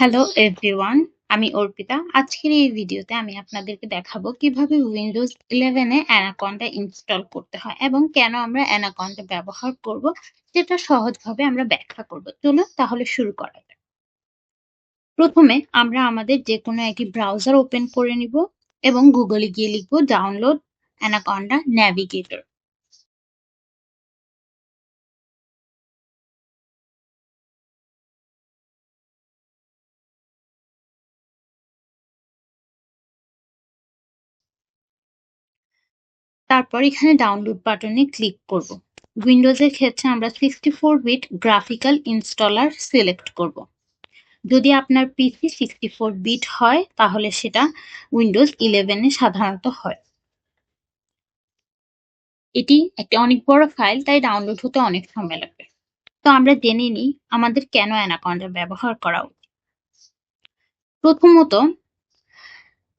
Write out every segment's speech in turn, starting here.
Hello everyone আমি অর্পিতা। আজকের এই ভিডিওতে আমি আপনাদেরকে দেখাবো কীভাবে উইন্ডোজ ইলেভেনে অ্যানাকন্ডা ইনস্টল করতে হয় এবং কেন আমরা অ্যানাকন্ডা ব্যবহার করব যেটা সহজভাবে আমরা ব্যাখ্যা করব। চলুন তাহলে শুরু করা যাক। প্রথমে আমরা আমাদের যে কোনো একটি ব্রাউজার ওপেন করে নিব এবং গুগলে গিয়ে লিখব ডাউনলোড অ্যানাকন্ডা ন্যাভিগেটর তারপর এখানে ডাউনলোড বাটনে ক্লিক করব। উইন্ডোজের ক্ষেত্রে আমরা sixty four bit graphical installer select করব। যদি আপনার পিসি সিক্সটি ফোর বিট হয়, তাহলে সেটা উইন্ডোজ ইলেভেনে সাধারণত হয়। এটি একটি অনেক বড় ফাইল তাই ডাউনলোড হতে অনেক সময় লাগবে। তো আমরা জেনে নিই আমাদের কেন অ্যানাকন্ডা ব্যবহার করা উচিত। প্রথমত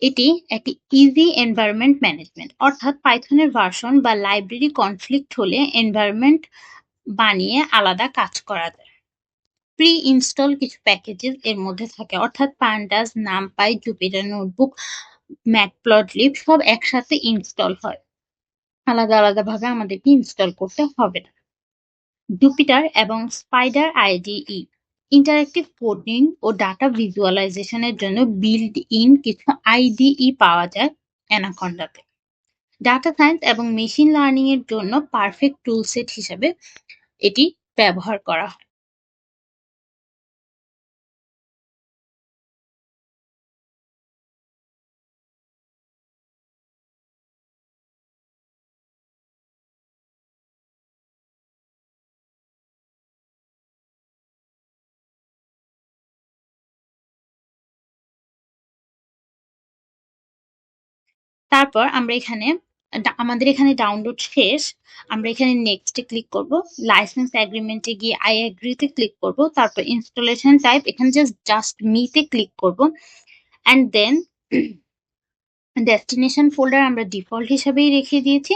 এটি একটি ইজি এনভায়রনমেন্ট ম্যানেজমেন্ট অর্থাৎ পাইথনের ভার্সন বা লাইব্রেরি কনফ্লিক্ট হলে এনভায়রনমেন্ট বানিয়ে আলাদা কাজ করা যায়। প্রি ইনস্টল কিছু প্যাকেজেস এর মধ্যে থাকে, অর্থাৎ pandas NumPy Jupyter notebook Matplotlib সব একসাথে ইনস্টল হয়। আলাদা আলাদা ভাবে আমাদেরকে ইনস্টল করতে হবে না। জুপিটার এবং স্পাইডার আইডিই ইন্টারেক্টিভ কোডিং ও ডাটা ভিজুয়ালাইজেশনের জন্য বিল্ড ইন কিছু আইডিই পাওয়া যায় অ্যানাকন্ডাতে। ডাটা সায়েন্স এবং মেশিন লার্নিং এর জন্য পারফেক্ট টুল সেট হিসেবে এটি ব্যবহার করা হয়। তারপর আমরা এখানে আমাদের এখানে ডাউনলোড শেষ, আমরা এখানে নেক্সটে ক্লিক করব লাইসেন্স এগ্রিমেন্টে গিয়ে আই এগ্রিতে ক্লিক করব, তারপর ইনস্টলেশন টাইপ এখানে জাস্ট জাস্ট মিতে ক্লিক করব অ্যান্ড দেন ডেস্টিনেশন ফোল্ডার আমরা ডিফল্ট হিসাবেই রেখে দিয়েছি,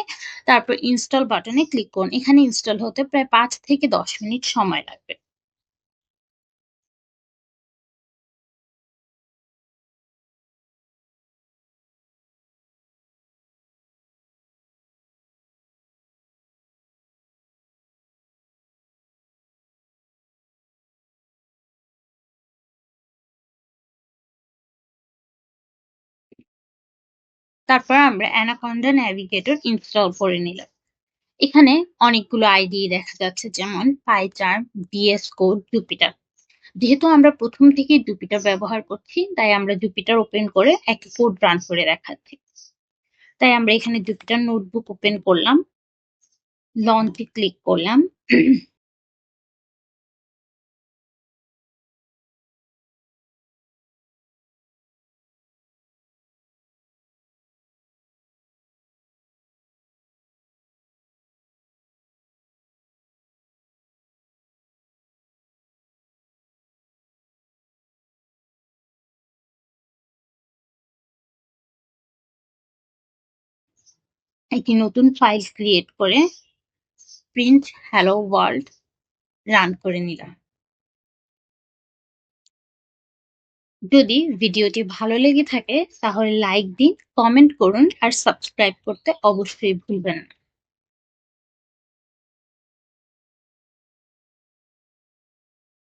তারপর ইনস্টল বাটনে ক্লিক করুন, এখানে ইনস্টল হতে প্রায় পাঁচ থেকে দশ মিনিট সময় লাগবে। তারপর আমরা অ্যানাকন্ডা ন্যাভিগেটর ইনস্টল করে নিলাম। এখানে অনেকগুলো আইডি দেখা যাচ্ছে, যেমন পাইচার বিএস কোড জুপিটার যেহেতু আমরা প্রথম থেকেই জুপিটার ব্যবহার করছি, তাই আমরা জুপিটার ওপেন করে এক কোড রান করে দেখাচ্ছি। তাই আমরা এখানে জুপিটার নোটবুক ওপেন করলাম লঞ্চে ক্লিক করলাম। একটি নতুন ফাইল ক্রিয়েট করে প্রিন্ট হ্যালো ওয়ার্ল্ড রান করে নিলাম। যদি ভিডিওটি ভালো লেগে থাকে, তাহলে লাইক দিন কমেন্ট করুন, আর সাবস্ক্রাইব করতে অবশ্যই ভুলবেন না।